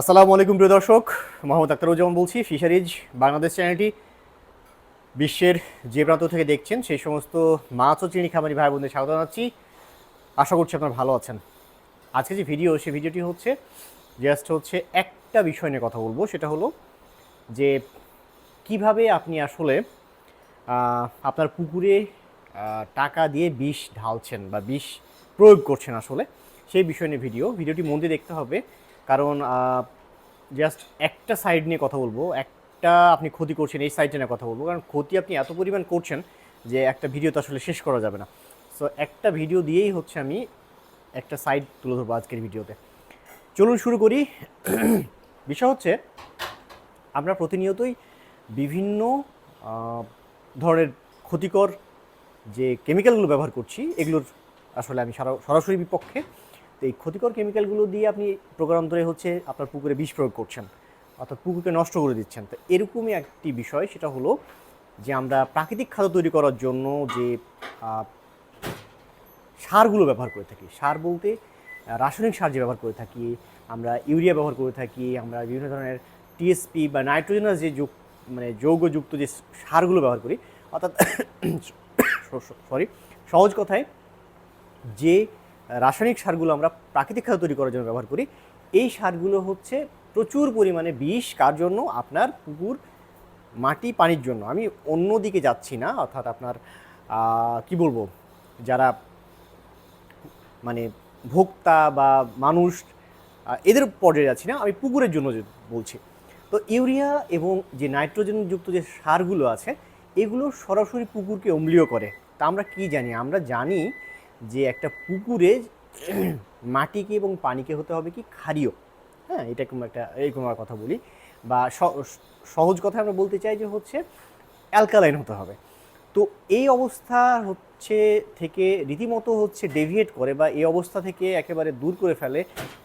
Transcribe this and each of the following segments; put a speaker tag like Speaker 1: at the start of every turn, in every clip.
Speaker 1: আসসালামু আলাইকুম, প্রিয় দর্শক। মোহাম্মদ আক্তারুজ্জামান বলছি ফিশারিজ বাংলাদেশ চ্যানেলটি। বিশ্বের যে প্রান্ত থেকে দেখছেন, সেই সমস্ত মাছ ও চিনি খামারি ভাই বোনদের স্বাগত জানাচ্ছি। আশা করছি আপনারা ভালো আছেন। আজকে যে ভিডিও, সেই ভিডিওটি হচ্ছে জাস্ট হচ্ছে একটা বিষয় নিয়ে কথা বলব। সেটা হলো যে, কীভাবে আপনি আসলে আপনার পুকুরে টাকা দিয়ে বিষ ঢালছেন বা বিষ প্রয়োগ করছেন আসলে, সেই বিষয় নিয়ে ভিডিও। ভিডিওটি মন দিয়ে দেখতে হবে। কারণ জাস্ট একটা সাইড নিয়ে কথা বলব, একটা আপনি ক্ষতি করছেন, এই সাইডটা নিয়ে কথা বলব। কারণ ক্ষতি আপনি এত পরিমাণ করছেন যে একটা ভিডিও তো আসলে শেষ করা যাবে না। সো একটা ভিডিও দিয়েই হচ্ছে আমি একটা সাইড তুলে ধরবো আজকের ভিডিওতে চলুন শুরু করি। বিষয় হচ্ছে, আমরা প্রতিনিয়তই বিভিন্ন ধরনের ক্ষতিকর যে কেমিক্যালগুলো ব্যবহার করছি, এগুলোর আসলে আমি সারা- সরাসরি বিপক্ষে এই ক্ষতিকর কেমিক্যালগুলো দিয়ে আপনি প্রকারান্তরে হচ্ছে আপনার পুকুরে বিষ প্রয়োগ করছেন, অর্থাৎ পুকুরকে নষ্ট করে দিচ্ছেন। তো এরকমই একটি বিষয়, সেটা হলো যে আমরা প্রাকৃতিক খাদ্য তৈরি করার জন্য যে সারগুলো ব্যবহার করে থাকি, সার বলতে রাসায়নিক সার যে ব্যবহার করে থাকি, আমরা ইউরিয়া ব্যবহার করে থাকি, আমরা বিভিন্ন ধরনের টিএসপি বা নাইট্রোজেনাস যে যুগ মানে যৌগযুক্ত যে সারগুলো ব্যবহার করি, অর্থাৎ সরি, সহজ কথায় যে রাসায়নিক সারগুলো আমরা প্রাকৃতিক খাদ্য তৈরি করার জন্য ব্যবহার করি। এই সারগুলো হচ্ছে প্রচুর পরিমাণে বিষ, কার জন্য? আপনার পুকুর, মাটি, পানির জন্য। আমি অন্য দিকে যাচ্ছি না, অর্থাৎ আপনার কি বলব? যারা মানে ভোক্তা বা মানুষ এদের পর্যায়ে যাচ্ছি না, আমি পুকুরের জন্য বলছি। তো ইউরিয়া এবং যে নাইট্রোজেনযুক্ত যে সারগুলো আছে, এগুলো সরাসরি পুকুরকে অম্লীয় করে। তা আমরা কি জানি? আমরা জানি যে একটা পুকুরে মাটিকে এবং পানিকে হতে হবে কি ক্ষারীয়। হ্যাঁ এটা একটা এরকম একটা কথা বলি। বা সহজ কথা আমরা বলতে চাই যে হচ্ছে অ্যালকালাইন হতে হবে। তো এই অবস্থা হচ্ছে থেকে রীতিমতো হচ্ছে ডেভিয়েট করে বা এই অবস্থা থেকে একেবারে দূর করে ফেলে,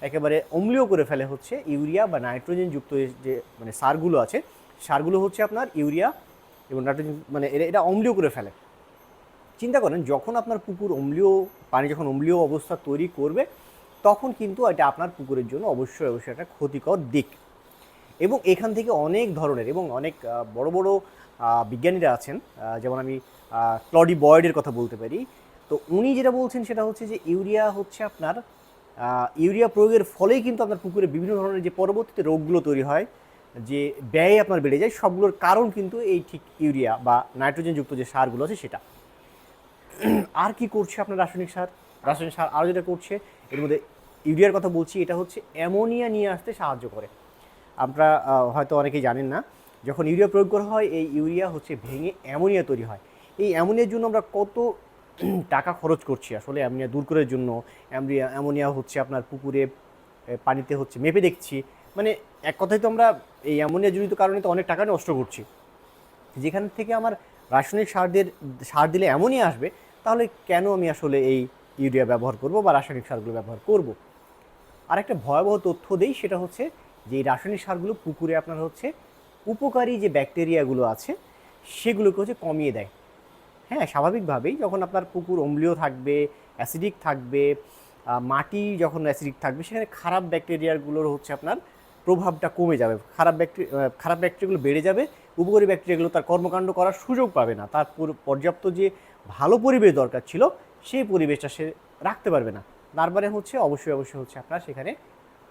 Speaker 1: একেবারে অম্লীয় করে ফেলে হচ্ছে ইউরিয়া বা নাইট্রোজেন যুক্ত যে মানে সারগুলো আছে, সারগুলো হচ্ছে আপনার ইউরিয়া এবং নাইট্রোজেন মানে এটা অম্লীয় করে ফেলে। চিন্তা করেন, যখন আপনার পুকুর অম্লীয়, পানি যখন অম্লীয় অবস্থা তৈরি করবে, তখন কিন্তু এটা আপনার পুকুরের জন্য অবশ্যই অবশ্যই একটা ক্ষতিকর দিক। এবং এখান থেকে অনেক ধরনের এবং অনেক বড় বড় বিজ্ঞানীরা আছেন যেমন আমি ক্লডি বয়েডের কথা বলতে পারি। তো উনি যেটা বলছেন সেটা হচ্ছে যে, ইউরিয়া হচ্ছে আপনার ইউরিয়া প্রয়োগের ফলেই কিন্তু আপনার পুকুরে বিভিন্ন ধরনের যে পরবর্তীতে রোগগুলো তৈরি হয়, যে ব্যয় আপনার বেড়ে যায়, সবগুলোর কারণ কিন্তু এই ঠিক ইউরিয়া বা নাইট্রোজেনযুক্ত যে সারগুলো আছে সেটা। আর কি করছে আপনার রাসায়নিক সার? রাসায়নিক সার আরও যেটা করছে, এর মধ্যে ইউরিয়ার কথা বলছি, এটা হচ্ছে অ্যামোনিয়া নিয়ে আসতে সাহায্য করে। আমরা হয়তো অনেকেই জানেন না, যখন ইউরিয়া প্রয়োগ করা হয়, এই ইউরিয়া হচ্ছে ভেঙে অ্যামোনিয়া তৈরি হয়। এই অ্যামোনিয়ার জন্য আমরা কত টাকা খরচ করছি আসলে অ্যামোনিয়া দূর করার জন্য? অ্যামোনিয়া অ্যামোনিয়া হচ্ছে আপনার পুকুরে পানিতে হচ্ছে মেপে দেখছি। মানে এক কথায় তো আমরা এই অ্যামোনিয়া জনিত কারণে তো অনেক টাকা নষ্ট করছি। যেখান থেকে আমার রাসায়নিক সার দিয়ে সার দিলে এমনই আসবে তাহলে কেন আমি আসলে এই ইউরিয়া ব্যবহার করব বা রাসায়নিক সারগুলো ব্যবহার করব? আর একটা ভয়াবহ তথ্য দেই, সেটা হচ্ছে যে এই রাসায়নিক সারগুলো পুকুরে আপনার হচ্ছে উপকারী যে ব্যাকটেরিয়াগুলো আছে, সেগুলোকে হচ্ছে কমিয়ে দেয়। হ্যাঁ স্বাভাবিকভাবেই যখন আপনার পুকুর অম্লীয় থাকবে, অ্যাসিডিক থাকবে মাটি যখন অ্যাসিডিক থাকবে, সেখানে খারাপ ব্যাকটেরিয়াগুলোর হচ্ছে আপনার প্রভাবটা কমে যাবে। খারাপ ব্যাকটেরিয়া খারাপ ব্যাকটেরিয়াগুলো বেড়ে যাবে, উপকারী ব্যাকটেরিয়াগুলো তার কর্মকাণ্ড করার সুযোগ পাবে না। তার পুরো- পর্যাপ্ত যে ভালো পরিবেশ দরকার ছিল, সেই পরিবেশটা সে রাখতে পারবে না। তারপরে হচ্ছে, অবশ্যই অবশ্যই হচ্ছে আপনার সেখানে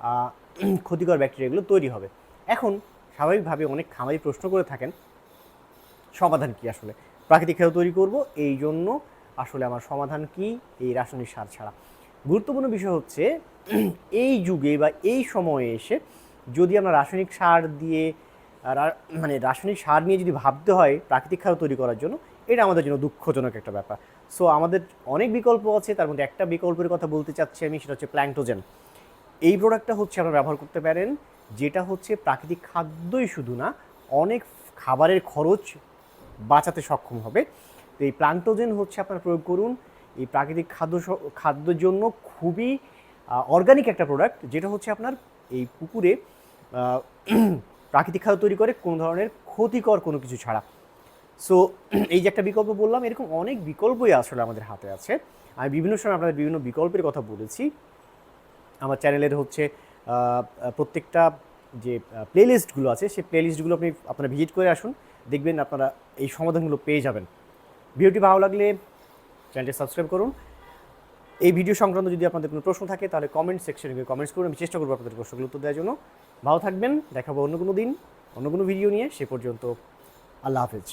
Speaker 1: ক্ষতিকর ব্যাকটেরিয়াগুলো তৈরি হবে। এখন স্বাভাবিকভাবে অনেক খামারি প্রশ্ন করে থাকেন, সমাধান কি আসলে? প্রাকৃতিক খাদ্য তৈরি করব, এই জন্য আসলে আমার সমাধান কি? এই রাসায়নিক সার ছাড়া। গুরুত্বপূর্ণ বিষয় হচ্ছে, এই যুগে বা এই সময়ে এসে যদি আমরা রাসায়নিক সার দিয়ে মানে রাসায়নিক সার নিয়ে যদি ভাবতে হয় প্রাকৃতিক খাদ্য তৈরি করার জন্য, এটা আমাদের জন্য দুঃখজনক একটা ব্যাপার। সো আমাদের অনেক বিকল্প আছে, তার মধ্যে একটা বিকল্পের কথা বলতে চাচ্ছি আমি, সেটা হচ্ছে প্ল্যাংটোজেন। এই প্রোডাক্টটা হচ্ছে আপনারা ব্যবহার করতে পারেন, যেটা হচ্ছে প্রাকৃতিক খাদ্যই শুধু না, অনেক খাবারের খরচ বাঁচাতে সক্ষম হবে। তো এই প্লান্টোজেন হচ্ছে আপনার প্রয়োগ করুন, এই প্রাকৃতিক খাদ্য খাদ্যের জন্য খুবই অর্গানিক একটা প্রোডাক্ট যেটা হচ্ছে আপনার এই পুকুরে প্রাকৃতিক খাদ্য তৈরি করে কোনো ধরনের ক্ষতিকর কোনো কিছু ছাড়া। সো এই যে একটা বিকল্প বললাম, এরকম অনেক বিকল্পই আসলে আমাদের হাতে আছে। আমি বিভিন্ন সময় আপনাদের বিভিন্ন বিকল্পের কথা বলেছি। আমার চ্যানেলের হচ্ছে প্রত্যেকটা যে প্লে লিস্টগুলো আছে, সেই প্লে লিস্টগুলো আপনি, আপনারা ভিজিট করে আসুন। দেখবেন আপনারা এই সমাধানগুলো পেয়ে যাবেন। ভিডিওটি ভালো লাগলে চ্যানেলটি সাবস্ক্রাইব করুন। এই ভিডিও সংক্রান্ত যদি আপনাদের কোনো প্রশ্ন থাকে, তাহলে কমেন্ট সেকশনে গিয়ে কমেন্টস করুন। আমি চেষ্টা করব আপনাদের প্রশ্নগুলো উত্তর দেওয়ার জন্য। ভালো থাকবেন, দেখাবো অন্য কোনো দিন, অন্য কোনো ভিডিও নিয়ে। সে পর্যন্ত আল্লাহ হাফেজ।